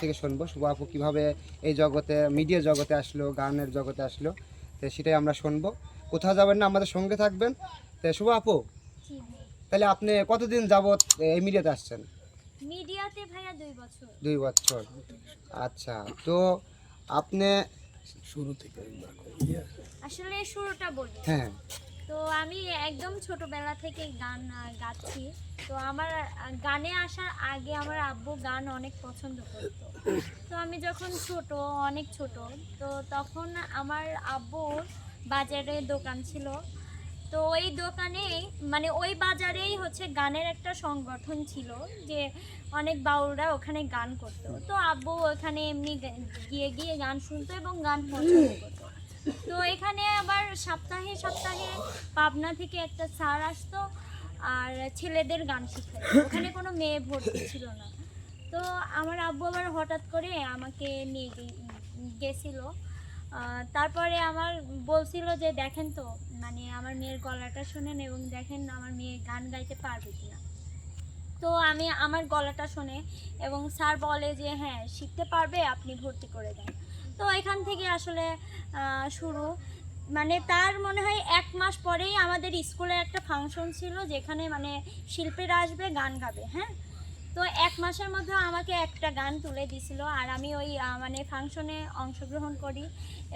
থেকে শুনব শুভ আপু কীভাবে এই জগতে মিডিয়া জগতে আসলো গানের জগতে আসলো তো সেটাই আমরা শুনব। কোথাও যাবেন না আমাদের সঙ্গে থাকবেন। তো শুভ আপু তাহলে আপনি কতদিন যাবৎ এই মিডিয়াতে আসছেন? মিডিয়াতে ভাইয়া দুই বছর। দুই বছর। আচ্ছা তো আপনি শুরু থেকে আসলে শুরুটা বলি। হ্যাঁ। তো আমি একদম ছোটবেলা থেকে গান গাচ্ছি। তো আমার গানে আসার আগে আমার আব্বু গান অনেক পছন্দ করতো। তো আমি যখন ছোট, অনেক ছোট, তো তখন আমার আব্বুর বাজারে দোকান ছিল। তো ওই দোকানে মানে ওই বাজারেই হচ্ছে গানের একটা সংগঠন ছিল যে অনেক বাউলরা ওখানে গান করতো। তো আব্বু ওখানে এমনি গিয়ে গিয়ে গান শুনতো এবং গান পছন্দ করতো। তো এখানে আবার সপ্তাহে সপ্তাহে পাবনা থেকে একটা স্যার আসতো আর ছেলেদের গান শিখায় ওখানে কোনো মেয়ে ভর্তি ছিল না। তো আমার আব্বু আবার হঠাৎ করে আমাকে নিয়ে গেছিল। তারপরে আমার বলছিল যে, দেখেন তো মানে আমার মেয়ের গলাটা শোনেন এবং দেখেন আমার মেয়ে গান গাইতে পারবে কিনা? তো আমি আমার গলাটা শোনে এবং স্যার বলে যে হ্যাঁ শিখতে পারবে, আপনি ভর্তি করে দেন। তো এখান থেকে আসলে শুরু। মানে তার মনে হয় এক মাস পরেই আমাদের স্কুলে একটা ফাংশন ছিল যেখানে মানে শিল্পীরা আসবে, গান গাবে হ্যাঁ? তো এক মাসের মধ্যে আমাকে একটা গান তুলে দিছিল আর আমি ওই মানে ফাংশনে অংশগ্রহণ করি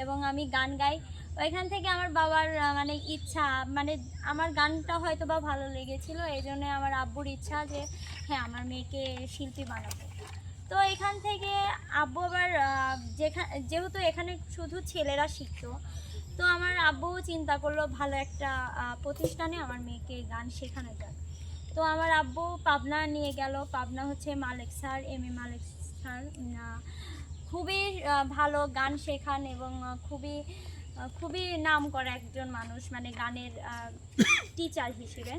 এবং আমি গান গাই। ওইখান থেকে আমার বাবার মানে ইচ্ছা মানে আমার গানটা হয়তো বা ভালো লেগেছিল এই জন্য আমার আব্বুর ইচ্ছা যে হ্যাঁ আমার মেয়েকে শিল্পী বানাবো। তো এখান থেকে আব্বু আবার যেখানে যেহেতু এখানে শুধু ছেলেরা শিখতো, তো আমার আব্বু চিন্তা করল ভালো একটা প্রতিষ্ঠানে আমার মেয়েকে গান শেখানো যায় তো আমার আব্বু পাবনা নিয়ে গেল। পাবনা হচ্ছে Malik sir, M A Malik sir. খুবই ভালো গান শেখান এবং খুবই খুবই নাম করা একজন মানুষ মানে গানের টিচার হিসেবে।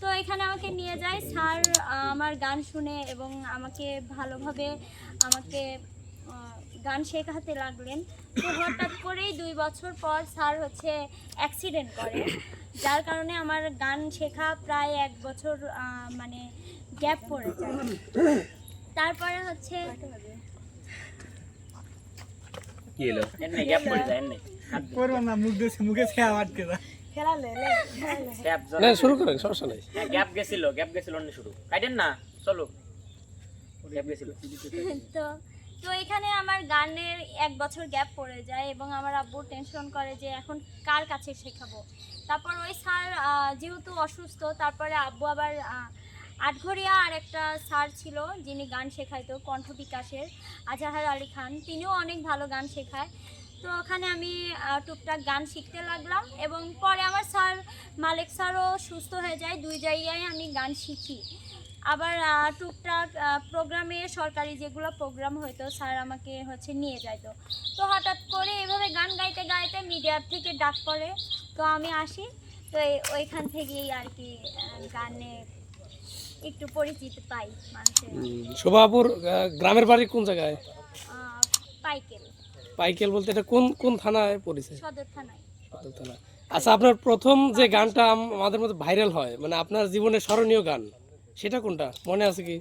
তো এখানে আমাকে নিয়ে যায়। স্যার আমার গান শুনে এবং আমাকে ভালোভাবে আমাকে গান শেখাতে লাগলেন। তো হঠাৎ করেই দুই বছর পর স্যার হচ্ছে অ্যাক্সিডেন্ট করে। যার কারণে আমার গান শেখা প্রায় এক বছর মানে গ্যাপ পড়ে যায়। তারপরে হচ্ছে কি এলো গ্যাপ পড়ে যায় করব না মুখ দিয়ে মুখে খেয়া আটকে যায়। না শুরু করেন সমস্যা নেই। গ্যাপ গেছিল গ্যাপ গেছিল অন্য শুরু। কাটেন না চলো। গ্যাপ গেছিল। তো তো এখানে আমার গানের এক বছর গ্যাপ পড়ে যায় এবং আমার আব্বু টেনশন করে যে এখন কার কাছে শেখাবো। তারপর ওই স্যার যেহেতু অসুস্থ, তারপরে আব্বু আবার আটঘরিয়া আর একটা স্যার ছিল যিনি গান শেখাইতো, কণ্ঠ বিকাশের, আজাহার আলী খান। তিনিও অনেক ভালো গান শেখায়। তো ওখানে আমি টুকটাক গান শিখতে লাগলাম এবং পরে আমার স্যার মালিক স্যারও সুস্থ হয়ে যায়। দুই জায়গায় আমি গান শিখি। আবার টুকটাক প্রোগ্রামে সরকারি যেগুলো প্রোগ্রাম হইতো স্যার আমাকে হচ্ছে নিয়ে যাইতো তো। হঠাৎ করে এভাবে গান গাইতে গাইতে মিডিয়ার থেকে ডাক পড়ে। তো আমি আসি তো ওইখান থেকেই আর কি গানে একটু পরিচিত পাই মানুষের। শোভাপুর গ্রামের বাড়ি কোন জায়গায়? পাইকেল। পাইকেল বলতে এটা কোন কোন থানায় পড়েছে? সদর থানায়। সদর থানা। আচ্ছা আপনার প্রথম যে গানটা আমাদের মধ্যে ভাইরাল হয় মানে আপনার জীবনে স্মরণীয় গান। সেটা কোনটা? মনে আছে কি?